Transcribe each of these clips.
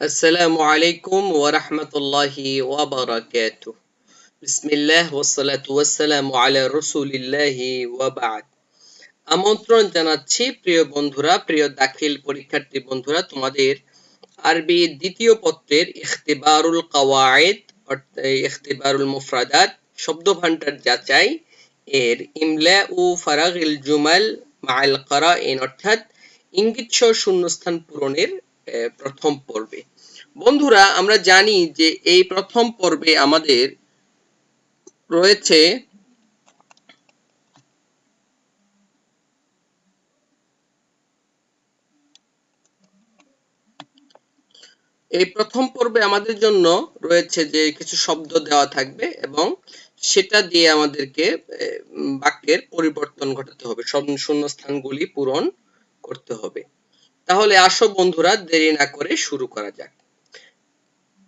আসসালামু আলাইকুম ওয়া الله ওয়া বারাকাতুহু বিসমিল্লাহ ওয়াসসালাতু ওয়াসসালামু আলা রাসূলিল্লাহি ওয়া বা'দ আমন্ত্রণ জানাচ্ছি প্রিয় বন্ধুরা, প্রিয় দাখিল পরীক্ষার্থী বন্ধুরা, তোমাদের আরবি দ্বিতীয় পত্রের ইখতিবারুল কাওয়ায়েদ ইখতিবারুল মুফরাদাত শব্দ ভান্ডার যাচাই এর ইমলা ও ফারাগিল জুমাল করা এন অর্থাৎ ইঙ্গিত শূন্যস্থান পূরণের প্রথম পর্বে। বন্ধুরা, আমরা জানি যে এই প্রথম পর্বে আমাদের রয়েছে এই প্রথম পর্বে আমাদের জন্য রয়েছে যে কিছু শব্দ দেওয়া থাকবে এবং সেটা দিয়ে আমাদেরকে বাক্যের পরিবর্তন ঘটাতে হবে। শূন্য স্থানগুলি পূরণ করতে হবে। তাহলে আসো বন্ধুরা, দেরি না করে শুরু করা যাক।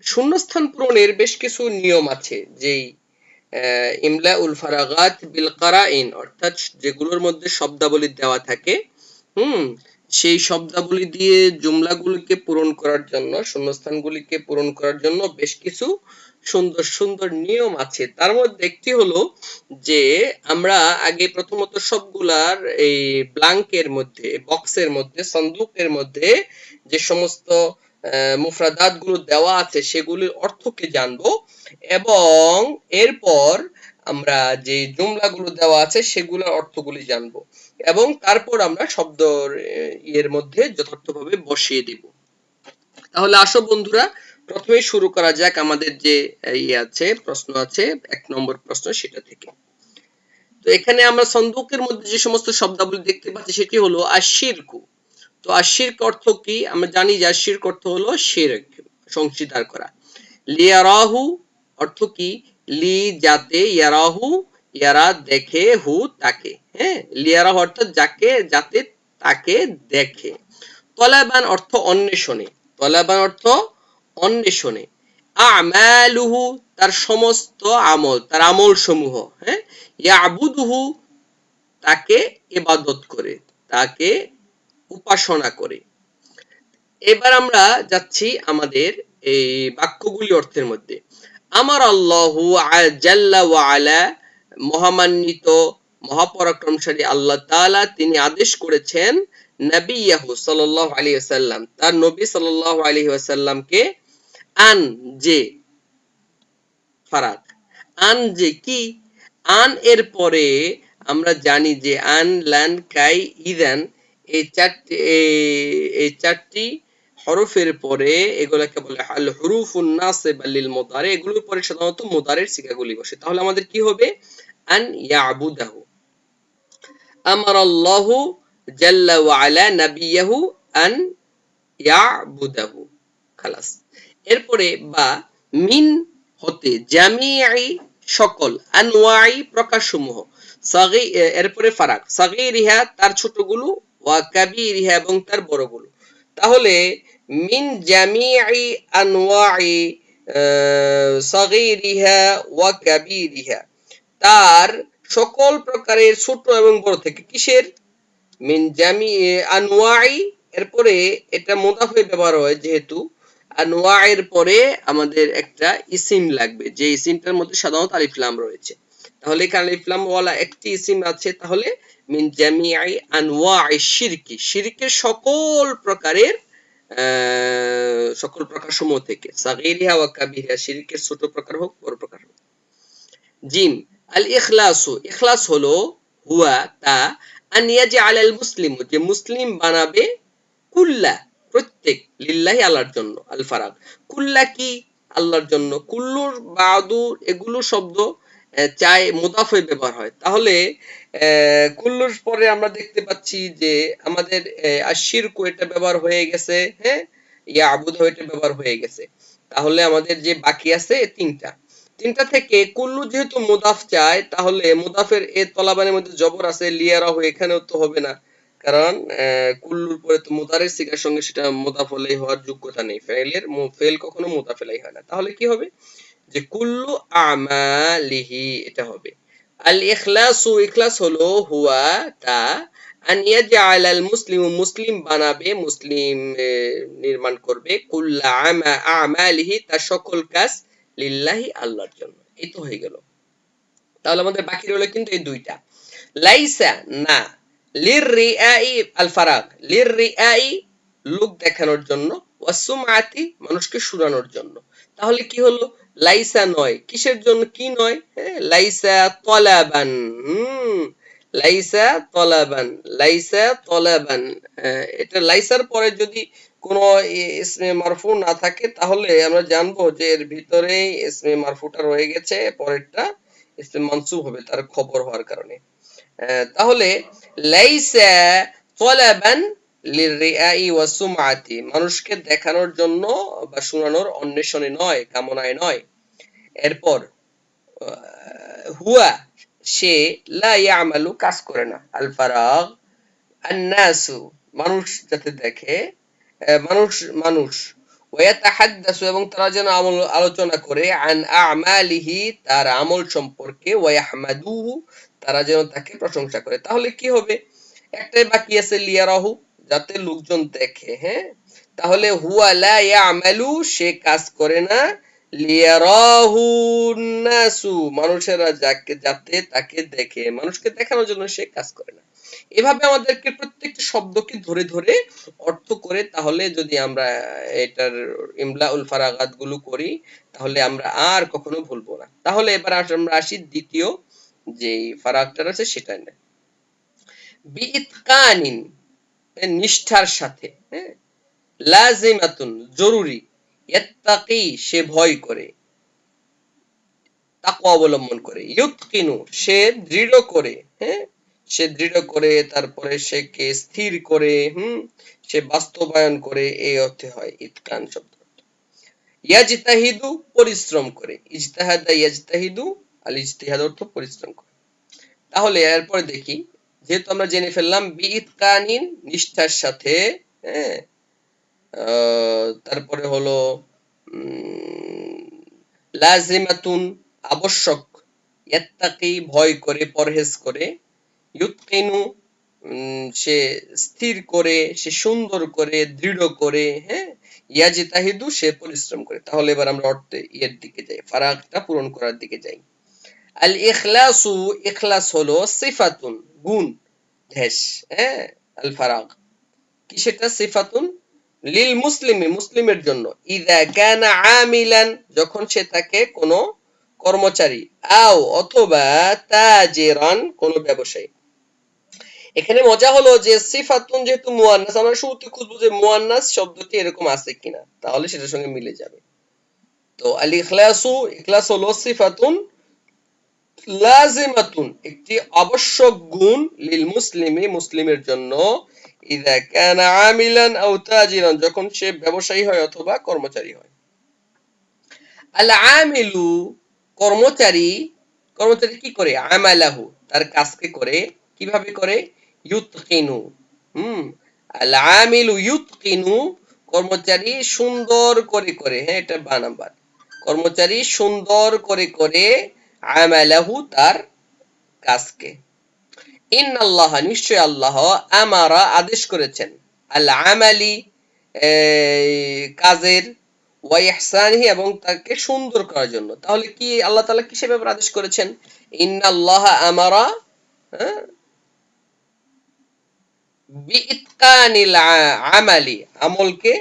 শূন্যস্থান পূরণের বেশ কিছু নিয়ম আছে, যেই ইমলা উল ফারাগাত বিল কারাইন, অর্থাৎ যেগুলোর মধ্যে শব্দাবলী দেওয়া থাকে। হুম সেই শব্দাবলী দিয়ে জুমলাগুলিকে পূরণ করার জন্য, শূন্যস্থানগুলিকে পূরণ করার জন্য বেশ কিছু সুন্দর সুন্দর নিয়ম আছে। তার মধ্যে একটি হলো যে, আমরা আগে প্রথমত সবগুলার এই ব্লাঙ্কের মধ্যে বক্সের মধ্যে সন্দুকের মধ্যে যে সমস্ত মুফরাদাতগুলো দেওয়া আছে সেগুলির অর্থকে জানব এবং এরপর আমরা যে জুমলাগুলো দেওয়া আছে সেগুলোর অর্থগুলি জানব। এবং তারপর আমরা শব্দ এর মধ্যে যথার্থভাবে বসিয়ে দিব। তাহলে আসো বন্ধুরা, প্রথমে শুরু করা যাক আমাদের যে ইয়ে আছে, প্রশ্ন আছে, এক নম্বর প্রশ্ন সেটা থেকে। তো এখানে আমরা সন্দুকের মধ্যে যে সমস্ত শব্দাবলী দেখতে পাচ্ছি সেটি হলো আশিরকু। তো আশিরক অর্থ কি? আমরা জানি যে আশিরক অর্থ হলো শিরক সংশীদার করা। লিয়ারাহু অর্থ কি? লি যাতে ইয়ারাহু ইয়ারা দেখে হু তাকে হ্যাঁ? লিয়ারাহু অর্থাৎ যাকে, যাতে তাকে দেখে। তলাবান অর্থ অন্বেষণে, তলাবান অর্থ অন্বেষণে। আমালুহু তার সমস্ত আমল, তার আমল সমূহ হ্যাঁ? ইয়াবুদুহু তাকে ইবাদত করে, তাকে উপাসনা করে। এবার আমরা যাচ্ছি আমাদের এই বাক্যগুলি অর্থের মধ্যে। আমার আল্লাহ জাল্লা আলা মহামান্বিত, মহাপরাক্রমশালী আল্লাহ তাআলা তিনি আদেশ করেছেন নবিয়াহু সাল্লাল্লাহু আলাইহি ওয়াসাল্লাম, তার নবী সাল্লাল্লাহু আলাইহি ওয়াসাল্লামকে আন যে ফারাক, আন যে কি? আন এর পরে আমরা জানি যে আন, লান, কাই, ইদান, এই চারটি এই চারটি হরফের পরে এগুলোকে বলে আল হুরুফুন নাসিব লিল মুদারে, এগুলোর পরে সাধারণত মুদারের সিগাগুলি বসে। তাহলে আমাদের কি হবে? আন ইয়াবুদাহু। আমার আল্লাহ জাল্লা ওয়া নাবিয়াহু আন ইয়াবুদাহু। খালাস। এরপরে বা মিন হতে জামিআই সকল আনওয়াই প্রকাশসমূহ। সাগি, এরপরে ফারাক। সাগিরিহা তার ছোটগুলো, ওয়া কাবি কাবিরিহা এবং তার বড়গুলো। তাহলে মিন জামিআই আনওয়াই সাগিরিহা ওয়া কাবিরিহা। তার সকল প্রকারের ছোট এবং বড় থেকে কিসের? মিন জামি আনওয়াই এরপরে এটা মুদাফ ব্যবহার হয় যেহেতু আনওয়ায়ের পরে আমাদের একটা ইসিম লাগবে, যে ইসিমটার মধ্যে সাধারণত আলিফলাম রয়েছে। তাহলে এখানে আলিফলাম ওয়ালা একটি ইসিম আছে, তাহলে মিন জামিআই আনওয়াই শিরকি। শিরকের সকল প্রকারের সকল প্রকার সমূহ থেকে। সাগীরিহা ওয়া কাবীরিহা শিরকের ছোট প্রকার হোক, বড় প্রকার হোক। জিম আল ইখলাসু, ইখলাস হলো হুয়া, তা, আন ইয়াজআল আল মুসলিম, যে মুসলিম বানাবে কুল্লা, প্রত্যেক লিল্লাহি আল্লাহর জন্য, আল ফারাক। কুল্লা কি? আল্লাহর জন্য। কুল্লুর বাদুর, এগুলো শব্দ চাই মুদাফ হয়ে ব্যবহার হয়। তাহলে কুল্লুর পরে আমরা দেখতে পাচ্ছি যে আমাদের আশির এটা ব্যবহার হয়ে গেছে হ্যাঁ? ইয়া আবুদ এটা ব্যবহার হয়ে গেছে। তাহলে আমাদের যে বাকি আছে তিনটা। তিনটা থেকে কুল্লু যেহেতু মুদাফ চায়, তাহলে মুদাফের এ তলাবানের মধ্যে জবর আছে, লিয়ারা লিয়ারাহ এখানেও তো হবে না। কারণ কুল্লুর পরে তো মুদারের সিগার সঙ্গে সেটা মুদাফ হলেই হওয়ার যোগ্যতা নেই। ফেলের ফেল কখনো মুদাফেলাই হয় না। তাহলে কি হবে? যে কুল্লু আমালিহি, এটা হবে। আল ইখলাসু, ইখলাস হলো হুয়া, তা। আন ইয়াজআল আল মুসলিমু, মুসলিম বানাবে, মুসলিম নির্মাণ করবে। কুল্লা আমা, আমালিহি, তার সকল কাজ লিল্লাহি, আল্লাহর জন্য। এই তো হয়ে গেল। তাহলে আমাদের বাকি রইল কিন্তু এই দুইটা। লাইসা, না। লির রিআই আল ফারাগ। লির রিআই লোক দেখানোর জন্য ওয়াসুমাতি মানুষকে শুনানোর জন্য। তাহলে কি হলো? লাইসা নয়। কিসের জন্য কি নয়? হ্যাঁ লাইসা তলাবান লাইসা তলাবান লাইসা তলাবান। এটা লাইসার পরে যদি কোনো ইসমে মারফু না থাকে, তাহলে আমরা জানব যে এর ভিতরে ইসমে মারফুটা রয়ে গেছে, পরেরটা ইসমে মানসুব হবে তার খবর হওয়ার কারণে। তাহলে লাইসা তলাবান লিরিআই মানুষকে দেখানোর জন্য বা শোনানোর অন্বেষণে নয়, কামনায় নয়। এরপর হুয়া, সে লা ইয়ামালু, কাজ করে না। আল ফারাগ আন্নাসু, মানুষ যাতে দেখে মানুষ মানুষ। ওয়াতাহাদ্দাসু এবং তারা যেন আমল, আলোচনা করে, আন আমালিহি, তার আমল সম্পর্কে। ওয়াহমাদুহু তারা যেন তাকে প্রশংসা করে। তাহলে কি হবে? একটাই বাকি আছে, লিয়ারাহু। যাতে লোকজন দেখে হ্যাঁ? তাহলে হুয়া লা ইয়ামালু, সে কাজ করে না। লিয়ারাহু নাসু, মানুষেরা যাকে, যাতে তাকে দেখে, মানুষকে দেখানোর জন্য সে কাজ করে না। এভাবে আমাদেরকে শব্দকে ধরে ধরে অর্থ করে, তাহলে যদি আমরা এটার ইমলা উল ফারাগাতগুলো করি, তাহলে আমরা আর কখনো ভুলবো না। তাহলে এবার আমরা আসি দ্বিতীয় যে ফারাকটা আছে, সেটা না বিইতকানিন নিষ্ঠার সাথে লাজিমাতুন, জরুরি। ইয়াত্তাকি সে ভয় করে। তাকওয়া অবলম্বন করে। ইউতকিনু, সে দৃঢ় করে হ্যাঁ সে দৃঢ় করে, তারপরে সে কে স্থির করে, হুম? সে বাস্তবায়ন করে এই অর্থে হয় ইতকান শব্দ। ইয়াজতাহিদু, পরিশ্রম করে। ইজতাহাদা ইয়াজতাহিদু আল ইজতিহাদ অর্থ পরিশ্রম করে। তাহলে এরপরে দেখি যেহেতু আমরা জেনে ফেললাম বিইতকানিন নিষ্ঠার সাথে হ্যাঁ? তারপরে হলো লাজিমাতুন আবশ্যক ইয়াত্তাকি ভয় করে পরহেজ করে ইউতকিনু উম, সে স্থির করে সে সুন্দর করে দৃঢ় করে হ্যাঁ? ইয়াজিতাহিদু সে পরিশ্রম করে। তাহলে এবার আমরা অর্থে ইয়ের দিকে যাই ফারাকটা পূরণ করার দিকে যাই। আল ইখলাসু ইখলাস হলো সিফাতুন, গুণ ধ্যাস হ্যাঁ আল ফারাগ কি সেটা সিফাতুন? লিল মুসলিমি মুসলিমের জন্য। ইদা কানা আমিলান, যখন সে থাকে কোনো কর্মচারী, আও অথবা তাজিরান, কোনো ব্যবসায়ী। এখানে মজা হলো যে সিফাতুন যেহেতু মুয়ান্নাস, আমরা শুরুতে খুঁজবো যে মুয়ান্নাস শব্দটি এরকম আছে কিনা, তাহলে সেটার সঙ্গে মিলে যাবে। তো আল ইখলাসু ইখলাস হলো সিফাতুন লাজিমাতুন, একটি আবশ্যক গুণ লিল মুসলিমি, মুসলিমের জন্য ইদা কানা আমিলান আও তাজিরান, যখন সে ব্যবসায়ী হয় অথবা কর্মচারী হয়। আল আমিলু, কর্মচারী কর্মচারী কি করে? আমালাহু, তার কাজকে করে, কীভাবে করে? ইউতকিনু, হুম, আল আমিলু ইউতকিনু, কর্মচারী সুন্দর করে করে হ্যাঁ এটা বা কর্মচারী সুন্দর করে করে আমালাহু তার কাজকে ইন্নাল্লাহ নিশ্চয় আল্লাহ আমারা আদেশ করেছেন। আল আমালি কাজের ওয়া ইহসানিহি এবং তাকে সুন্দর করার জন্য। তাহলে কি আল্লাহ তাআলা কিসের ব্যাপারে আদেশ করেছেন? ইন্নাল্লাহ আমারা হ্যাঁ, বিইতকানিল আমালি আমলকে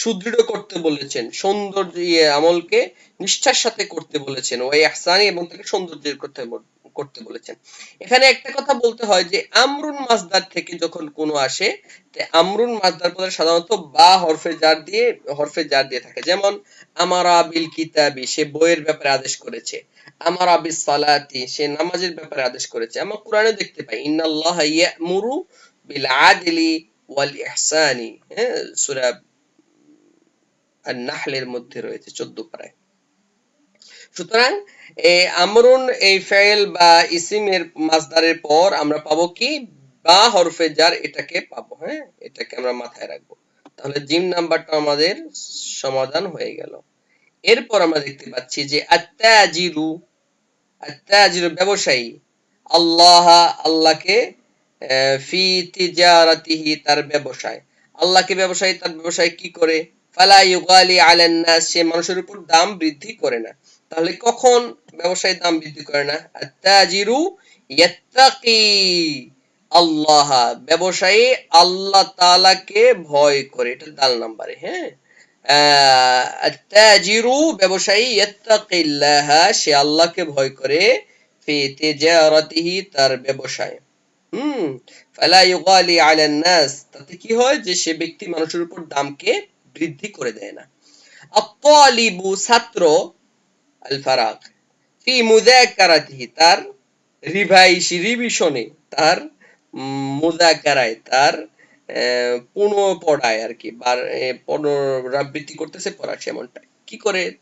সুদৃঢ় করতে বলেছেন সুন্দর ইয়ে আমলকে নিষ্ঠার সাথে করতে বলেছেন ওই ইহসানি এবং তাকে সৌন্দর্যের করতে করতে বলেছেন। এখানে একটা কথা বলতে হয় যে, আমরুন মাসদার থেকে যখন কোনো আসে আমরুন মাসদার পরে সাধারণত বা হরফে জার দিয়ে, হরফে জার দিয়ে থাকে। যেমন, আমার আবিল কিতাবি, সে বইয়ের ব্যাপারে আদেশ করেছে। আমার আবিস সালাতি, সে নামাজের ব্যাপারে আদেশ করেছে। আমরা কোরআনে দেখতে পাই, ইন্নাল্লাহ ইয়ামুরু বিল আদলি ওয়াল ইহসানি। হ্যাঁ সূরা আন-নাহলের মধ্যে রয়েছে 14 পারায় সুতরাং আমরুন এই ফেল বা ইসিমের মাসদারের পর আমরা পাবো কি? বা হরফে জার এটাকে পাবো হ্যাঁ? এটাকে আমরা মাথায় রাখব। তাহলে জিম নাম্বারটা আমাদের সমাধান হয়ে গেল। এরপর আমরা দেখতে পাচ্ছি যে আত্তাজিরু আত্তাজিরু ব্যবসায়ী, আল্লাহ আল্লাহকে ফি তিজারাতিহি তার ব্যবসায়। আল্লাহকে ব্যবসায়ী, তার ব্যবসায় কি করে? ফালা ইউগালি সে মানুষের উপর দাম বৃদ্ধি করে না। তাহলে কখন ব্যবসায়ী দাম বৃদ্ধি করে না? ইয়াত্তাকি আল্লাহ, ব্যবসায়ী আল্লাহ ভয় করে। এটা দাল নাম্বারে হ্যাঁ? ব্যবসায়ী ইয়াত্তাকিল্লাহ, সে আল্লাহকে ভয় করে। ফি তিজারাতিহি, তার ব্যবসায়। হুম, ফালা ইউগালি আলান নাস, তাতে কি হয় যে সে ব্যক্তি মানুষের উপর দামকে বৃদ্ধি করে দেয় না। আত্তালিবু ছাত্র আল ফারাক ফি মুযাকারাতিহি তার রিভাইস রিভিশনে তার মুযাকারায় তার আহ, পুনঃ পড়ায় আর কি পুনরাবৃত্তি করতেছে কি করে?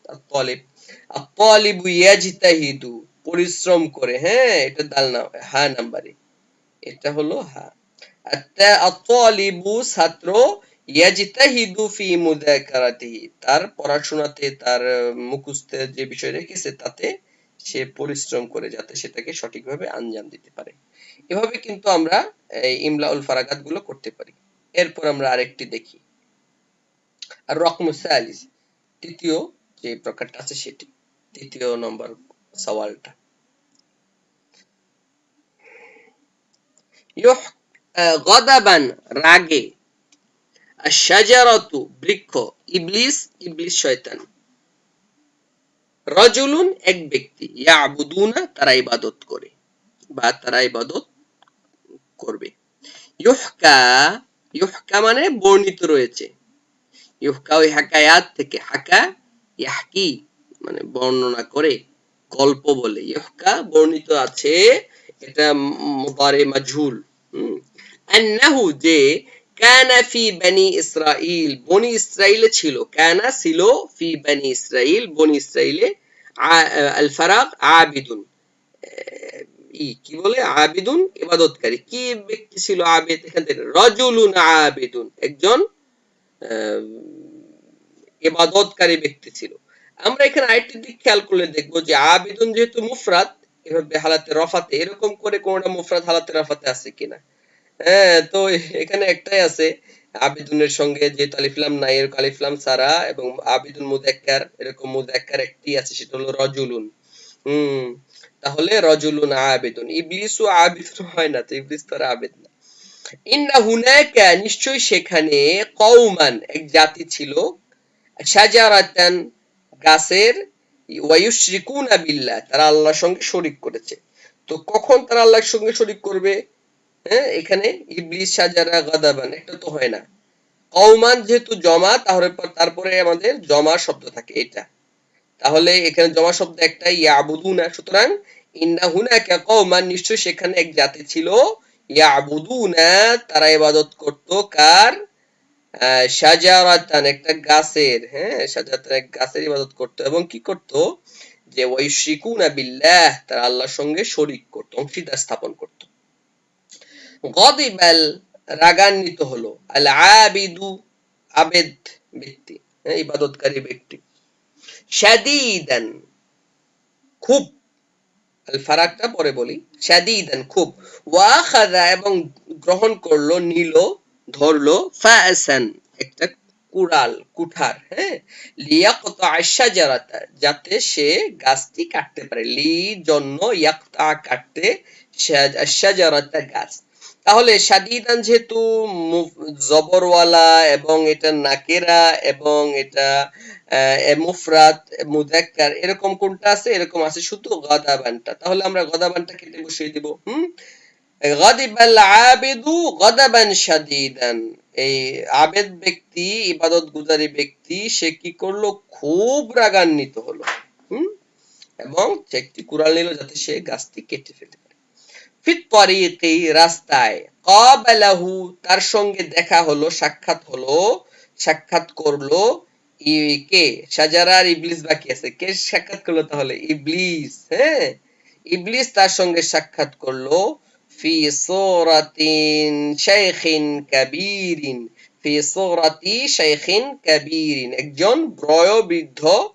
পরিশ্রম করে হ্যাঁ এটা দাল না হা নাম্বারে। এটা হলো হা। আত্তা- আত্তালিবু ছাত্র ইয়াজতাহিদু ফি মুযাকারাতিহি। তার পড়াশোনাতে, তার মুখস্থে যে বিষয় রেখেছে, তাতে সে পরিশ্রম করে যাতে সেটাকে সঠিকভাবে আঞ্জাম দিতে পারে। এভাবে কিন্তু আমরা ইমলাউল ফারাকাতগুলো করতে পারি। এরপর আমরা আরেকটি দেখি। আর তৃতীয় যে প্রকারটা আছে সেটি, তৃতীয় নম্বর সওয়ালটা। গদাবান রাগে আশ-শাজারাতু বৃক্ষ, ইবলিস ইবলিস শয়তান। রজুলুন এক ব্যক্তি, ইয়াবুদুনা, তারা ইবাদত করে বা তারা ইবাদত করবে। ইউহকা ইউহকা মানে বর্ণিত রয়েছে। ইউহকা ওই হাকায়াত থেকে, হাকা, ইয়াহকি মানে বর্ণনা করে, গল্প বলে। ইউহকা বর্ণিত আছে, এটা মুদারে মাজহুল হুম, আন্নাহু যে কানা ফি বানি ইসরাইল বনি ইসরাইলে ছিল কানা ছিল ফি বানি ইসরাইল বনি ইসরাইলে আল ফারাক আবিদুন ই কি বলে আবিদুন ইবাদতকারী কি ব্যক্তি ছিল আবিদ এখান থেকে আবিদুন একজন ইবাদতকারী ব্যক্তি ছিল আমরা এখানে আরেকটি দিক খেয়াল করলে দেখব যে আবিদুন যেহেতু মুফরাদ এভাবে হালাতে রফাতে এরকম করে কোনটা মুফরাদ হালাতে রফাতে আছে কিনা হ্যাঁ তো এখানে একটাই আছে। আবিদুনের সঙ্গে যেহেতু আলিফলাম নাই এরকম আলিফলাম সারা এবং আবিদুন মুদাক্কার, এরকম মুদাক্কার একটি আছে, সেটা হলো রজুলুন। হুম, তাহলে রজুলুন আবিদুন। ইবলিসু আবিদুন হয় না, তো ইবলিস তো আর আবিদ না। ইন্না হুনাকা, নিশ্চয়ই সেখানে কওমান, এক জাতি ছিল, শাজারাতান গাছের ওয়ায়ুশরিকুনা বিল্লাহ, তারা আল্লাহর সঙ্গে শরীক করেছে। তো কখন তারা আল্লাহর সঙ্গে শরীক করবে? হ্যাঁ এখানে ইবলিস সাজারা গাদাবান একটা তো হয় না। কওমান যেহেতু জমা তাহলে তারপরে আমাদের জমা শব্দ থাকে এটা। তাহলে এখানে জমা শব্দ একটা ইয়াবুদুনা। সুতরাং ইন্না হুনাকা কওমান নিশ্চয় সেখানে এক জাতি ছিল। ইয়াবুদুনা তারা ইবাদত করত। কার? আহ, শাজারাতান একটা গাছের হ্যাঁ শাজারাতান এক গাছের ইবাদত করত। এবং কি করত? যে ওয়াইশরিকুনা বিল্লাহ তারা আল্লাহর সঙ্গে শরীক করত অংশীদার স্থাপন করত। গদিবাল রাগান্বিত হলো। আল আবিদু আবেদ ব্যক্তি হ্যাঁ, ইবাদতকারী ব্যক্তি। শাদীদান খুব ফারাকটা পরে বলি শাদীদান খুব। ওয়াখাযা এবং গ্রহণ করল নিল ধরলো ফাসান একটা কুড়াল কুঠার হ্যাঁ। লিয়াকতা আশাজারাতা যাতে সে গাছটি কাটতে পারে। লি জন্য ইয়াকতা কাটতে আশাজারাতা গাছ। তাহলে শাদিদান যেহেতু জবরওয়ালা এবং এটা নাকেরা এবং এটা মুফরাত মুদাক্কার, এরকম কোনটা আছে? এরকম আছে শুধু গদাবানটা। তাহলে আমরা গদাবানটা কেটে বসিয়ে দিব। হুম? গাদিবাল আবিদু গদাবান শাদিদান এই আবেদ ব্যক্তি, ইবাদত গুজারি ব্যক্তি, সে কি করল? খুব রাগান্বিত হলো। হুম? এবং সে একটি কুড়াল নিল যাতে সে গাছটি কেটে পারে ফিত তরিকি রাস্তায়। তার সঙ্গে দেখা হলো, সাক্ষাৎ হলো, সাক্ষাৎ করল কে? সাজারা আর ইবলিস বাকি আছে। কে সাক্ষাৎ করল তাহলে? ইবলিস হ্যাঁ? ইবলিস তার সঙ্গে সাক্ষাৎ করল, ফি সূরাতিন শাইখিন ফি সূরাতি শাইখিন একজন বয়োবৃদ্ধ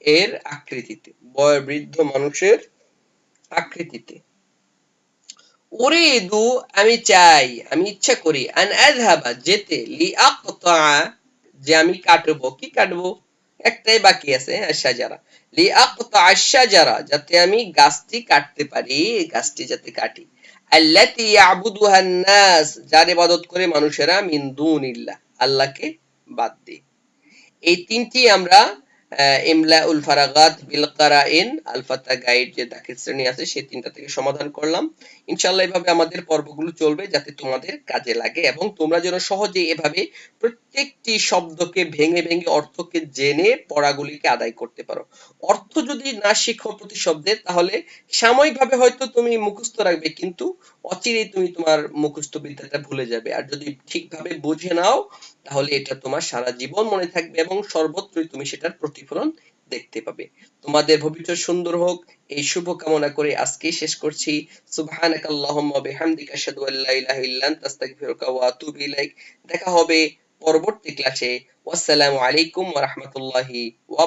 এর আকৃতিতে, বয়োবৃদ্ধ মানুষের আকৃতিতে। উরিদু আমি চাই আমি ইচ্ছা করি আন যেতে লি আকতা যে আমি কাটবো কি কাটবো একটাই বাকি আছে সাজারা। লি আকতা যাতে আমি গাছটি কাটতে পারি, গাছটি যাতে কাটি। আল্লাতি ইয়াবুদুহা নাস যার ইবাদত করে মানুষেরা, মিন দুনিল্লাহ। আল্লাহকে বাদ দিয়ে এই তিনটি আমরা ইমলা উল ফারাগাত বিল কারাইন আলফাতা গাইড যে দাখিল শ্রেণি আছে, সেই তিনটা থেকে সমাধান করলাম। ইনশাআল্লাহ এভাবে আমাদের পর্বগুলো চলবে যাতে তোমাদের কাজে লাগে এবং তোমরা যেন সহজে এভাবে প্রত্যেকটি শব্দকে ভেঙে ভেঙে অর্থকে জেনে পড়াগুলিকে আদায় করতে পারো। অর্থ যদি না শিখো প্রতি শব্দের তাহলে সাময়িকভাবে হয়তো তুমি মুখস্থ রাখবে, কিন্তু অচিরেই তুমি তোমার মুখস্থ বিদ্যাটা ভুলে যাবে। আর যদি ঠিকভাবে বুঝে নাও, তাহলে এটা তোমার সারা জীবন মনে থাকবে এবং সর্বত্রই তুমি সেটার প্রতিফলন দেখতে পাবে। তোমাদের ভবিষ্যৎ সুন্দর হোক। এই শুভ কামনা করে আজকে শেষ করছি। সুবহানাকাল্লাহুম্মা বিহামদিকা আশহাদু আল্লা ইলাহা ইল্লা আনতা, আস্তাগফিরুকা ওয়া আতুবু ইলাইক। দেখা হবে পরবর্তী ক্লাসে ওয়াসসালামু আলাইকুম ওয়া রাহমাতুল্লাহি ওয়া